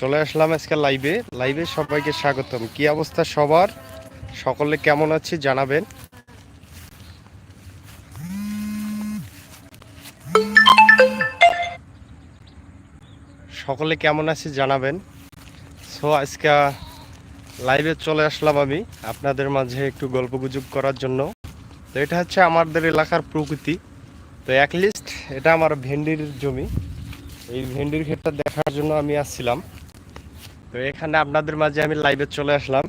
চলে আসলাম আজকে লাইভে লাইভে সবাইকে স্বাগতম। কি অবস্থা সবার? সকলে কেমন আছে জানাবেন। সকলে কেমন আছে জানাবেন। সো আজকে লাইভে চলে আসলাম আমি আপনাদের মাঝে একটু গল্প গুজব করার জন্য। তো এটা হচ্ছে আমাদের এলাকার প্রকৃতি। তো এক লিস্ট এটা আমার ভেন্ডির জমি। এই ভেন্ডির ক্ষেতটা দেখার জন্য আমি আসছিলাম। তো এখানে আপনাদের মাঝে আমি লাইভে চলে আসলাম।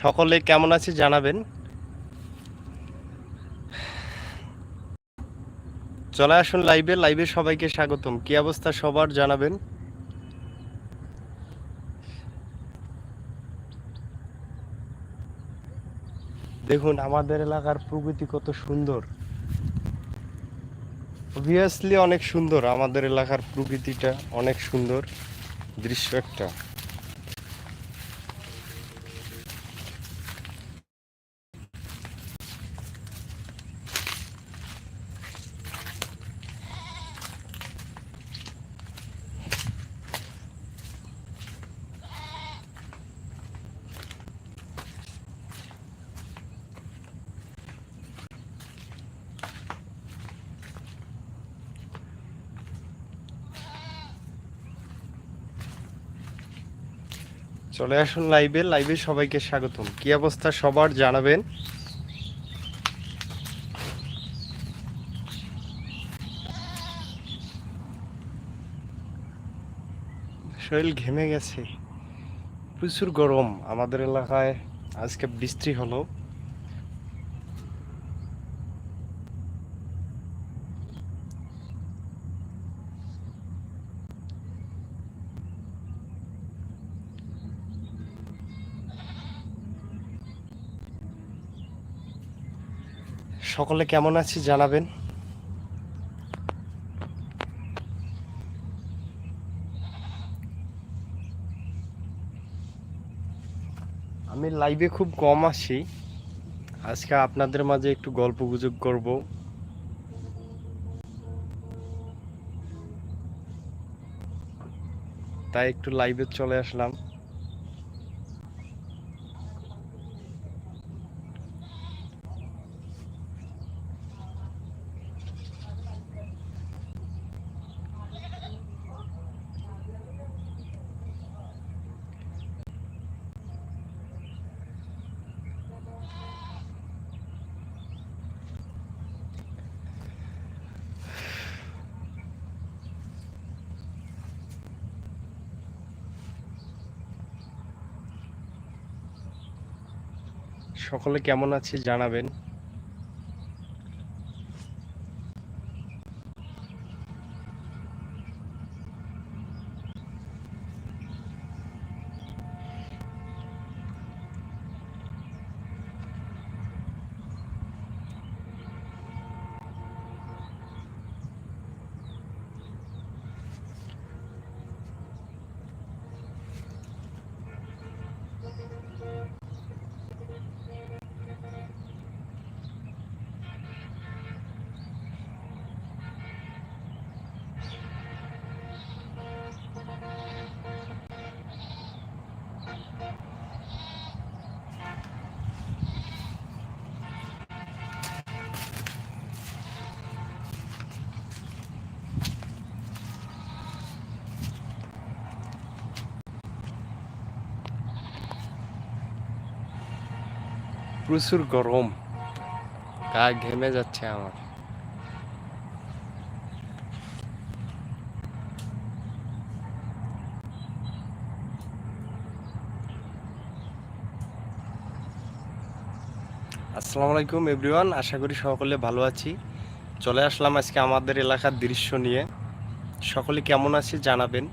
সকলে কেমন আছে জানাবেন। চলে আসুন লাইভে লাইভে সবাইকে স্বাগতম। কি অবস্থা সবার জানাবেন। দেখুন, আমাদের এলাকার প্রকৃতি কত সুন্দর। অবভিয়াসলি অনেক সুন্দর আমাদের এলাকার প্রকৃতিটা অনেক সুন্দর দৃশ্য একটা। চলে আসুন লাইভে লাইভে সবাইকে স্বাগতম। কি অবস্থা সবার জানাবেন? শরীর ঘেমে গেছে। প্রচুর গরম আমাদের এলাকায়। আজকে বৃষ্টি হলো। সকলে কেমন আছি জানাবেন। আমি লাইভে খুব কম আসি আজকে আপনাদের মাঝে একটু গল্প গুজব করব। তাই একটু লাইভে চলে আসলাম। সকলে কেমন আছে জানাবেন। প্রচুর গরম। গা ঘেমে যাচ্ছে আমার। আসসালামু আলাইকুম এভরিওয়ান। আশা করি সকলে ভালো আছি। চলে আসলাম আজকে আমাদের এলাকার দৃশ্য নিয়ে। সকলে কেমন আছে জানাবেন।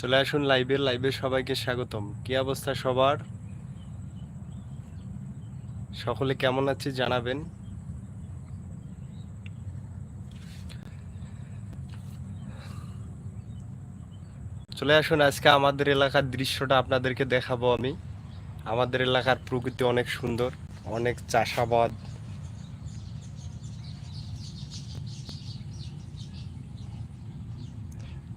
চলে আসুন লাইভে লাইভে সবাইকে স্বাগতম। কি অবস্থা সবার? সকলে কেমন আছে জানাবেন। চলে আসুন, আজকে আমাদের এলাকার দৃশ্যটা আপনাদেরকে দেখাবো আমি। আমাদের এলাকার প্রকৃতি অনেক সুন্দর, অনেক চাষাবাদ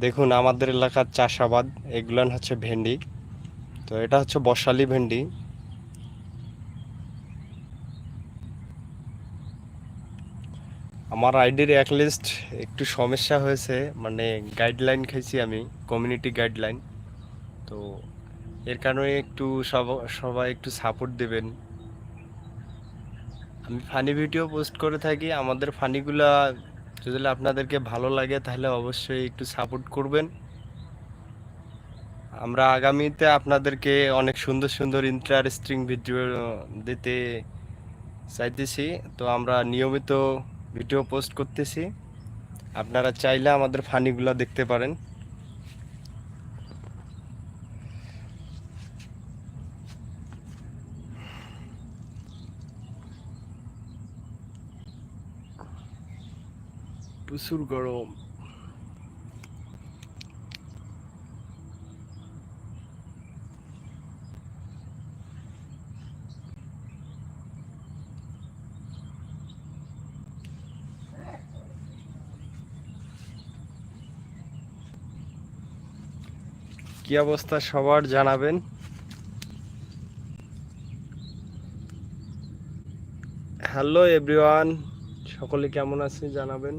দেখুন, আমাদের এলাকার চাষাবাদ, এগুলান হচ্ছে ভেন্ডি। তো এটা হচ্ছে বর্ষালি ভেন্ডি। আমার আইডির লিস্ট একটু সমস্যা হয়েছে মানে গাইডলাইন খাইছি আমি কমিউনিটি গাইডলাইন তো এর কারণে একটু সব, সবাই একটু সাপোর্ট দেবেন। আমি ফানি ভিডিও পোস্ট করে থাকি, আমাদের ফানিগুলা যদি আপনাদেরকে ভালো লাগে, তাহলে অবশ্যই একটু সাপোর্ট করবেন। আমরা আগামীতে আপনাদেরকে অনেক সুন্দর সুন্দর ইন্টারেস্টিং ভিডিও দিতে চাইতেছি। তো আমরা নিয়মিত ভিডিও পোস্ট করতেছি। আপনারা চাইলে আমাদের ফানিগুলো দেখতে পারেন। প্রচুর গরম। কি অবস্থা সবার জানাবেন? হ্যালো এভরিওয়ান সকলে কেমন আছে জানাবেন?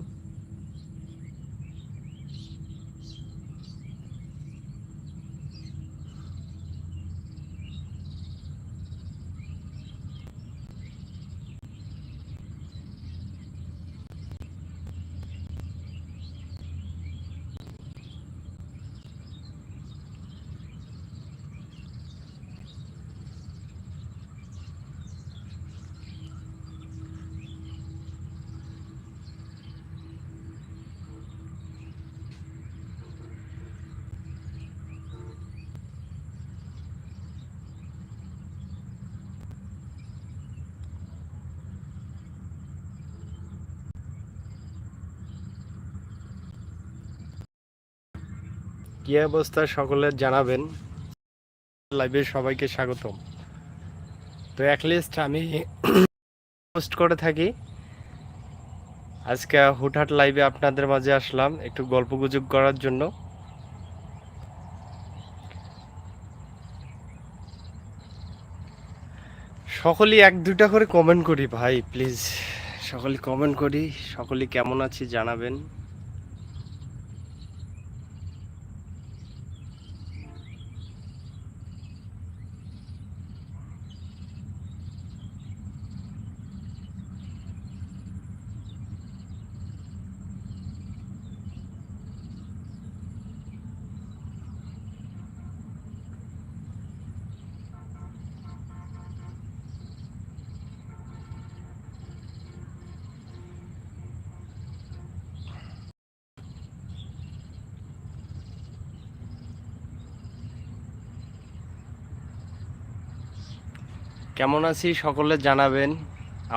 কি অবস্থা সকলের জানাবেন। লাইভে সবাইকে স্বাগতম। তো লিস্ট আমি পোস্ট করে থাকি। আজকে হুটহাট লাইভে আপনাদের মাঝে আসলাম একটু গল্প গুজব করার জন্য। সকলেই এক দুটা করে কমেন্ট করি ভাই প্লিজ সকলে কমেন্ট করি সকলে কেমন আছি জানাবেন। কেমন আছি? সকলে জানাবেন।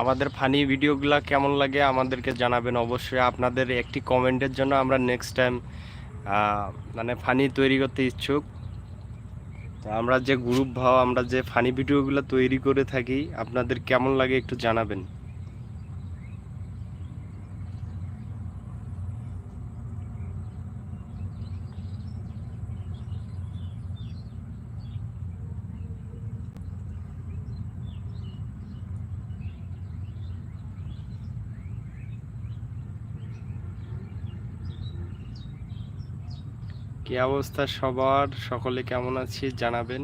আমাদের ফানি ভিডিওগুলো কেমন লাগে আমাদেরকে জানাবেন অবশ্যই। আপনাদের একটি কমেন্টের জন্য আমরা নেক্সট টাইম মানে ফানি তৈরি করতে ইচ্ছুক। তো আমরা যে গ্রুপ ভাও আমরা যে ফানি ভিডিওগুলো তৈরি করে থাকি, আপনাদের কেমন লাগে একটু জানাবেন। কি অবস্থা সবার? সকলে কেমন আছি জানাবেন।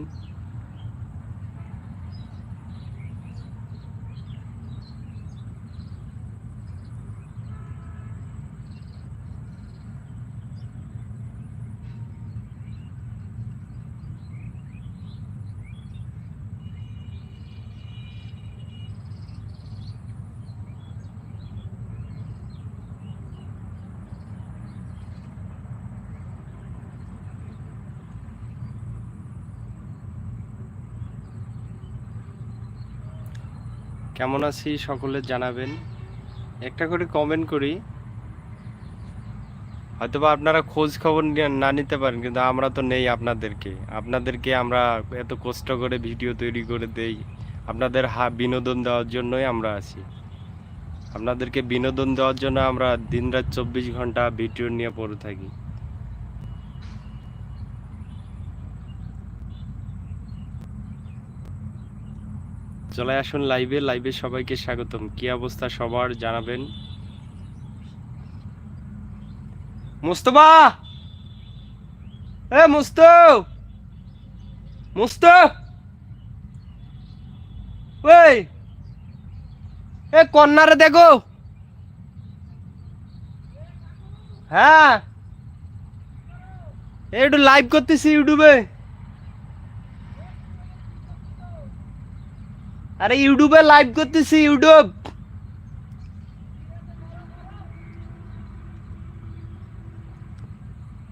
কেমন আছি সকলে জানাবেন। একটা করে কমেন্ট করি। হয়তোবা আপনারা খোঁজ খবর না নিতে পারেন, কিন্তু আমরা তো নেই আপনাদেরকে। আপনাদেরকে আমরা এত কষ্ট করে ভিডিও তৈরি করে দেই। আপনাদের হা, বিনোদন দেওয়ার জন্যই আমরা আছি। আপনাদেরকে বিনোদন দেওয়ার জন্য আমরা দিনরাত চব্বিশ ঘণ্টা ভিডিও নিয়ে পড়ে থাকি। চলে আসুন লাইভে লাইভে সবাইকে স্বাগতম। কি অবস্থা সবার, জানাবেন। মুস্তফা! এ, মুস্তফ! মুস্তফ! ওই! এ, কন্যারে দেখো। হ্যাঁ। একটু লাইভ করতেছি ইউটিউবে। আরে ইউটিউবে লাইভ করতেছি, ইউটিউব।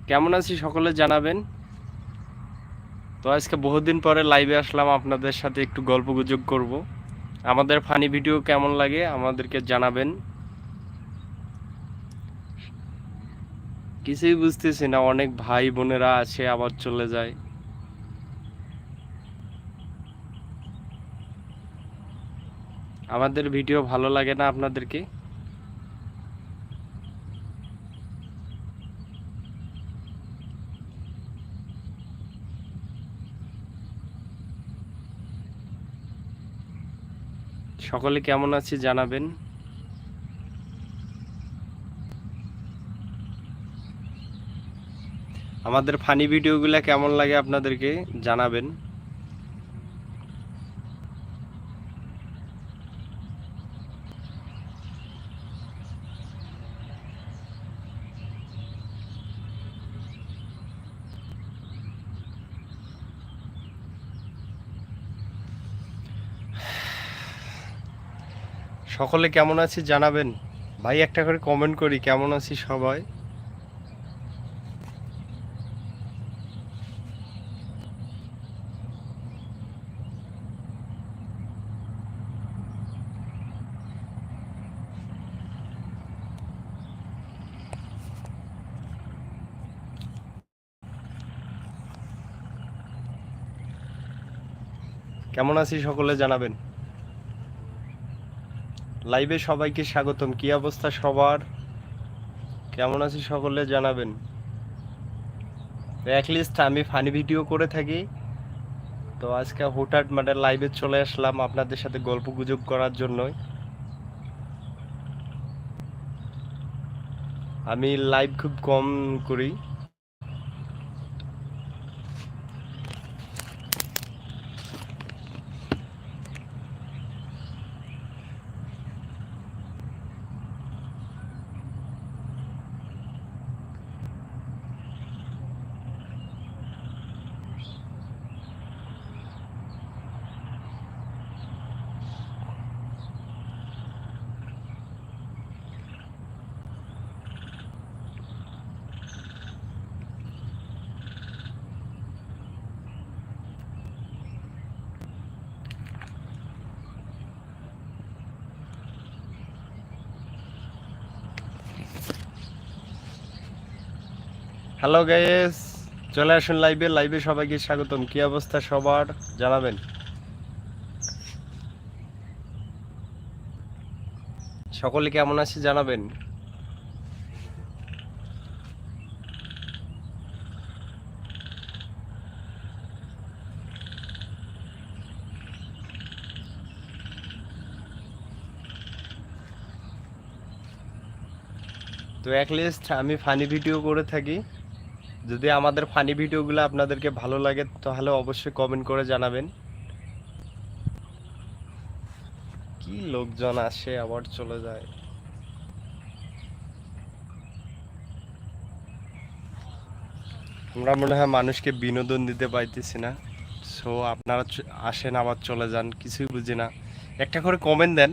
কেমন আছি সকলে জানাবেন? তো আজকে বহুদিন পরে লাইভে আসলাম, আপনাদের সাথে একটু গল্প গুজব করব। আমাদের ফানি ভিডিও কেমন লাগে আমাদেরকে জানাবেন। কিছুই বুঝতেছি না, অনেক ভাই বোনেরা আছে, আবার চলে যায়। আমাদের ভিডিও ভালো লাগে না আপনাদেরকে? সকলে কেমন আছে জানাবেন। আমাদের ফানি ভিডিওগুলো কেমন লাগে আপনাদেরকে জানাবেন। সকলে কেমন আছি জানাবেন। ভাই, একটা করে কমেন্ট করি, কেমন আছি সবাই? কেমন আছি সকলে জানাবেন? লাইভে সবাইকে স্বাগতম। কি অবস্থা সবার? কেমন আছি সকলে? জানাবেন। অ্যাটলিস্ট আমি ফানি ভিডিও করে থাকি। তো আজকে হঠাৎ মানে লাইভে চলে আসলাম আপনাদের সাথে গল্প গুজব করার জন্যই। আমি লাইভ খুব কম করি। হ্যালো গাইস চলে আসুন লাইভে লাইভে সবাইকে স্বাগতম। কি অবস্থা সবার? জানাবেন। সকলে কেমন আছে জানাবেন? তো অ্যাটলিস্ট আমি ফানি ভিডিও করে থাকি। যদি আমাদের ফানি ভিডিওগুলো আপনাদেরকে ভালো লাগে, তাহলে অবশ্যই কমেন্ট করে জানাবেন। কি লোকজন আসে, আবার চলে যায়। আমরা মনে হয় মানুষকে বিনোদন দিতে পাইতেছি না। সো আপনারা আসেন, আবার চলে যান, কিছুই বুঝি না। একটা করে কমেন্ট দেন।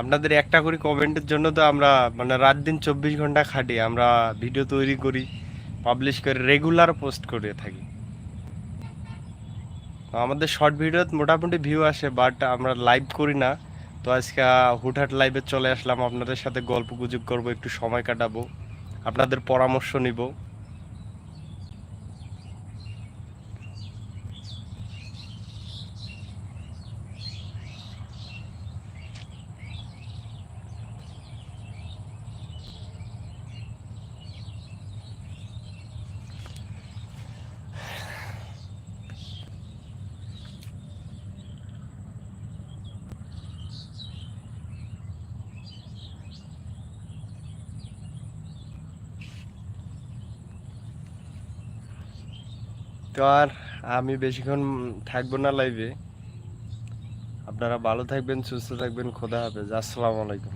আপনাদের একটা করে কমেন্টের জন্য তো আমরা মানে রাত দিন চব্বিশ ঘণ্টা খাটি, আমরা ভিডিও তৈরি করি। পাবলিশ করে রেগুলার পোস্ট করে থাকি। আমাদের শর্ট ভিডিওতে মোটামুটি ভিউ আসে বাট আমরা লাইভ করি না। তো আজকে হুটহাট লাইভে চলে আসলাম। আপনাদের সাথে গল্প গুজব করব, একটু সময় কাটাবো। আপনাদের পরামর্শ নিব। তো আর আমি বেশিক্ষণ থাকব না লাইভে আপনারা ভালো থাকবেন, সুস্থ থাকবেন, খোদা হাফেজ। আসসালামু আলাইকুম।